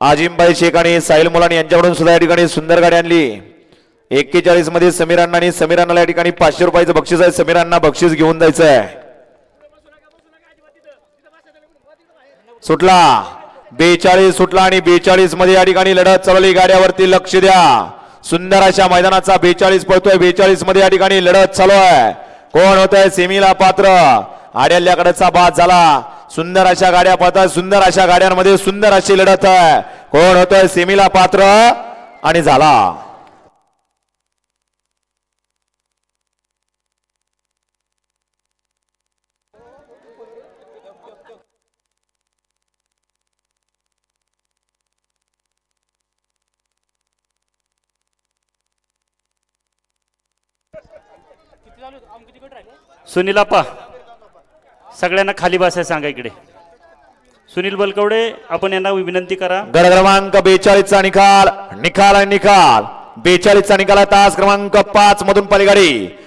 आजिमबाई शेख आणि साहिल मुलानी यांच्याकडून सुद्धा या ठिकाणी सुंदर गाडी आणली. एक्केचाळीसमध्ये समीर अण्णा आणि समीर अण्णाला या ठिकाणी पाचशे रुपयाचं बक्षीस आहे. समीर अण्णा बक्षीस घेऊन जायचं आहे सुटला. बेचाळीस सुटला आणि बेचाळीसमध्ये या ठिकाणी लढत चालवली गाड्यावरती लक्ष द्या. सुंदर अशा मैदानाचा बेचाळीस पळतोय. बेचाळीसमध्ये या ठिकाणी लढत चालू आहे. कोण होत आहे सेमीला पात्र. आड्याल्याकडेचा बाद झाला. सुंदर अशा गाड्या पाहतात सुंदर अशा गाड्यांमध्ये सुंदर अशी लढत आहे. कोण होतोय? सेमीला पात्र आणि झाला. सुनील आप्पा सगळ्यांना खाली बसायला सांगा इकडे. सुनील बलकवडे आपण यांना विनंती करा. गड क्रमांक बेचाळीसचा निकाल. निकाल आणि निकाल. बेचाळीसचा निकाल तास क्रमांक पाच मधून पलीकडे